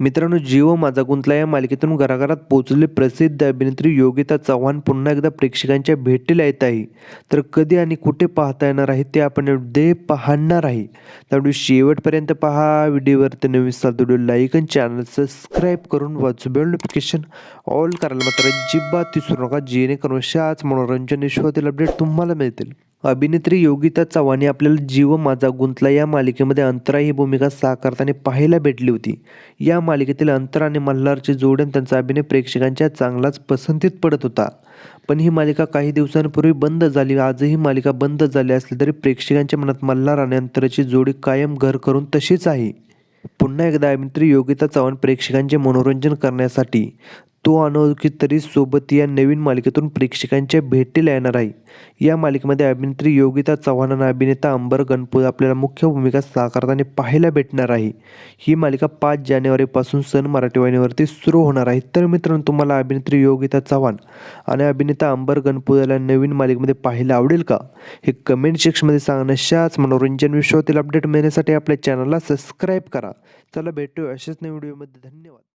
मित्रांनो जीव माझा गुंतला या मालिकेतून घराघरात पोचलेली प्रसिद्ध अभिनेत्री योगिता चव्हाण पुन्हा एकदा प्रेक्षकांच्या भेटीला येत आहे. तर कधी आणि कुठे पाहता येणार आहे ते आपण दे पाहणार आहे. त्यामुळे शेवटपर्यंत पहा. व्हिडिओवरती नवीन असाल व्हिडिओ लाईक आणि चॅनल सबस्क्राईब करून वाचू बेल नोटिफिकेशन ऑल करायला मात्र अजिबात विसरू नका. जेणेकरून अशाच मनोरंजन विश्वातील अपडेट तुम्हाला मिळतील. अभिनेत्री योगिता चव्हाण ही आपल्याला जीव माझा गुंतला. या मालिकेमध्ये अंतरा ही भूमिका साकारताना पाहायला भेटली होती. या मालिकेतील अंतरा आणि मल्हारचे जोड आणि त्यांचा अभिनय प्रेक्षकांच्या चांगलाच पसंतीत पडत होता. पण ही मालिका काही दिवसांपूर्वी बंद झाली. आजही मालिका बंद झाली असली तरी प्रेक्षकांच्या मनात मल्हार आणि अंतराची जोडी कायम घर करून तशीच आहे. पुन्हा एकदा अभिनेत्री योगिता चव्हाण प्रेक्षकांचे मनोरंजन करण्यासाठी तो अनोळखी तरी सोबत या नवीन मालिकेतून प्रेक्षकांच्या भेटीला येणार आहे. या मालिकेमध्ये अभिनेत्री योगिता चव्हाण आणि अभिनेता अंबर गणपूर आपल्याला मुख्य भूमिका साकारताना पाहायला भेटणार आहे. ही मालिका पाच जानेवारीपासून सन मराठी वाहिनीवरती सुरू होणार आहे. तर मित्रांनो तुम्हाला अभिनेत्री योगिता चव्हाण आणि अभिनेता अंबर गणपूर याला नवीन मालिकेमध्ये पाहायला आवडेल का? हे कमेंट सेक्शनमध्ये सांगा मनोरंजन विश्वातील अपडेट मिळण्यासाठी आपल्या चॅनलला सबस्क्राईब करा. चला भेटू अशाच नवीन व्हिडिओमध्ये धन्यवाद.